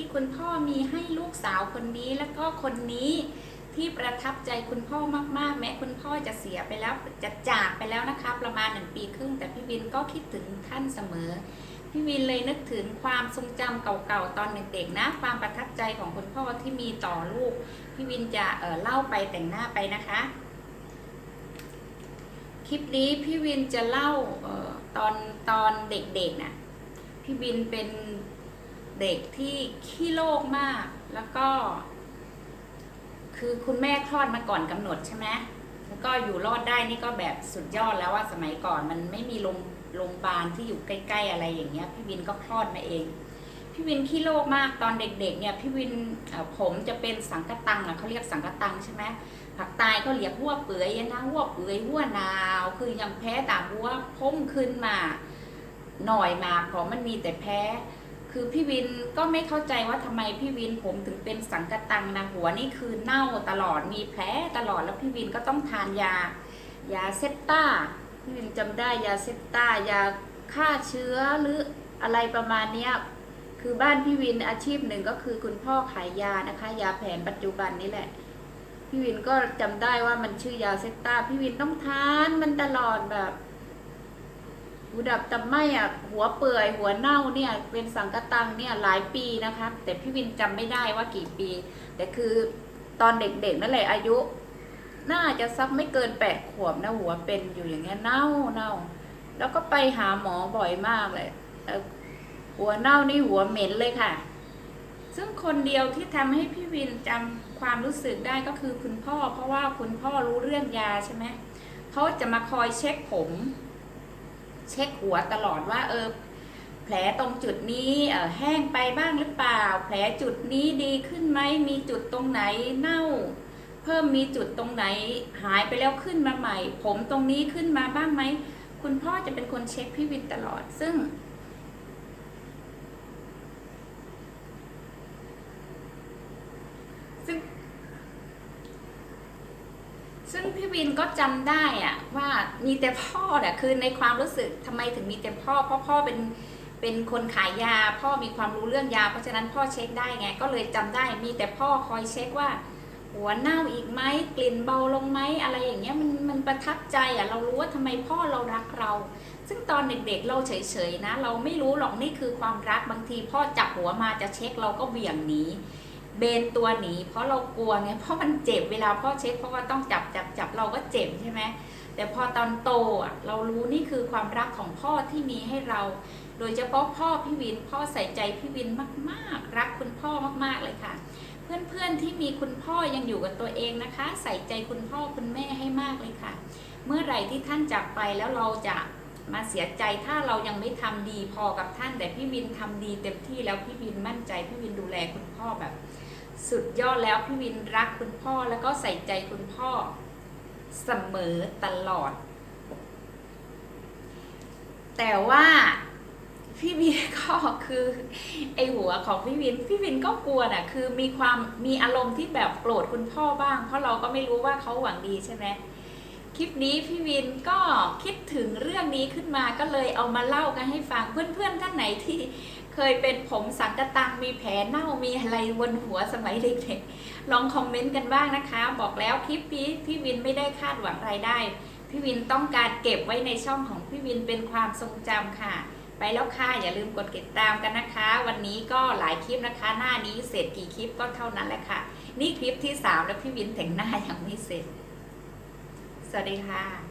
ที่คุณพ่อมีให้ลูกสาวคนนี้แล้วก็คนนี้ที่ประทับใจคุณพ่อมากๆ แม้คุณพ่อจะเสียไปแล้วจะจากไปแล้วนะคะ ประมาณหนึ่งปีครึ่ง แต่พี่วินก็คิดถึงท่านเสมอ พี่วินเลยนึกถึงความทรงจำเก่าๆ ตอนเด็กๆนะ ความประทับใจของคุณพ่อที่มีต่อลูก พี่วินจะเเล่าไปแต่งหน้าไปนะคะ คลิปนี้พี่วินจะเล่าออตอนตอนเด็กๆน่ะพี่วินเป็น เด็กที่ขี้โลกมาก แล้วก็ คือคุณแม่คลอดมาก่อนกำหนดใช่ไหมแล้วก็อยู่รอดได้นี่ก็แบบสุดยอดแล้วว่าสมัยก่อนมันไม่มีโรงโรงพยาบาลที่อยู่ใกล้ ๆ อะไรอย่างเงี้ย พี่วินก็คลอดมาเอง พี่วินขี้โลกมากตอนเด็ก ๆ เนี่ย พี่วินผมจะเป็นสังกะตังอะเขาเรียกสังกะตังใช่ไหมผักตายก็เรียกหัวเปื่อยนะหัวเปื่อยหัวนาว คือยังแพ้ตามหัวพุ่มขึ้นมา หน่อยมาเพราะมันมีแต่แพ้ คือพี่วินก็ไม่เข้าใจว่าทำไมพี่วินผมถึงเป็นสังกตังนะหัวนี่คือเน่าตลอดมีแผลตลอดแล้วพี่วินก็ต้องทานยายาเซปต้าพี่วินจำได้ยาเซปต้ายาฆ่าเชื้อหรืออะไรประมาณเนี้ยคือบ้านพี่วินอาชีพหนึ่งก็คือคุณพ่อขายยานะคะ ยาแผนปัจจุบันนี่แหละ พี่วินก็จำได้ว่ามันชื่อยาเซปต้าพี่วินต้องทานมันตลอดแบบ หูดับตำไม่อะหัวเปื่อยหัวเน่าเนี่ยเป็นสังกตังเนี่ยหลายปีนะคะ แต่พี่วินจำไม่ได้ว่ากี่ปี แต่คือตอนเด็กๆนั่นแหละอายุ น่าจะสักไม่เกินแปดขวบนะหัวเป็นอยู่อย่างเงี้ยเน่าเน่าแล้วก็ไปหาหมอบ่อยมากเลยหัวเน่านี่หัวเหม็นเลยค่ะ ซึ่งคนเดียวที่ทำให้พี่วินจำความรู้สึกได้ก็คือคุณพ่อ เพราะว่าคุณพ่อรู้เรื่องยาใช่ไหมเขาจะมาคอยเช็คผม เช็คหัวตลอดว่าเออแผลตรงจุดนี้แห้งไปบ้างหรือเปล่า แผลจุดนี้ดีขึ้นไหมมีจุดตรงไหนเน่า เพิ่มมีจุดตรงไหนหายไปแล้วขึ้นมาใหม่ ผมตรงนี้ขึ้นมาบ้างไหมคุณพ่อจะเป็นคนเช็คพี่วินตลอดซึ่ง ซึ่งพี่วินก็จำได้อะว่ามีแต่พ่อเนี่ยคือในความรู้สึกทำไมถึงมีแต่พ่อ เพราะพ่อเป็นเป็นคนขายยา พ่อมีความรู้เรื่องยา เพราะฉะนั้นพ่อเช็คได้ไง ก็เลยจำได้มีแต่พ่อคอยเช็คว่า หัวเน่าอีกไหมกลิ่นเบาลงไหมอะไรอย่างเงี้ยมันมันประทับใจอะเรารู้ว่าทำไมพ่อเรารักเรา ซึ่งตอนเด็กๆเราเฉยๆนะ เราไม่รู้หรอกนี่คือความรักบางที พ่อจับหัวมาจะเช็คเราก็เบี่ยงหนี เบนตัวหนีเพราะเรากลัวไงเพราะมันเจ็บเวลาพ่อเช็คเพราะว่าต้องจับจับจับเราก็เจ็บใช่ไหมแต่พอตอนโตอะเรารู้นี่คือความรักของพ่อที่มีให้เรา โดยเฉพาะพ่อพี่วินพ่อใส่ใจพี่วินมากๆ รักคุณพ่อมากๆเลยค่ะ เพื่อนๆที่มีคุณพ่อยังอยู่กับตัวเองนะคะ ใส่ใจคุณพ่อคุณแม่ให้มากเลยค่ะ เมื่อไหร่ที่ท่านจากไปแล้วเราจะ มาเสียใจถ้าเรายังไม่ทำดีพอกับท่าน แต่พี่วินทำดีเต็มที่แล้วพี่วินมั่นใจพี่วินดูแลคุณพ่อแบบ สุดยอดแล้วพี่วินรักคุณพ่อแล้วก็ใส่ใจคุณพ่อเสมอตลอด แต่ว่าพี่วินก็คือไอหัวของพี่วินพี่วินก็กลัวน่ะคือมีความมีอารมณ์ที่แบบโกรธคุณพ่อบ้าง เพราะเราก็ไม่รู้ว่าเขาหวังดีใช่ไหม ลิปนี้พี่วินก็คิดถึงเรื่องนี้ขึ้นมาก็เลยเอามาเล่ากันให้ฟังเพื่อนๆท่านไหนที่เคยเป็นผมสังกตังมีแผลเน่ามีอะไรบนหัวสมัยเด็กๆลองคอมเมนต์กันบ้างนะคะ บอกแล้วคลิปนี้พี่วินไม่ได้คาดหวังรายได้ พี่วินต้องการเก็บไว้ในช่องของพี่วินเป็นความทรงจำค่ะ ไปแล้วค่ะอย่าลืมกดติดตามกันนะคะ วันนี้ก็หลายคลิปนะคะ หน้านี้เสร็จกี่คลิปก็เท่านั้นแหละค่ะ นี่คลิปที่ 3 แล้วพี่วินแต่งหน้ายังไม่เสร็จ สวัสดีค่ะ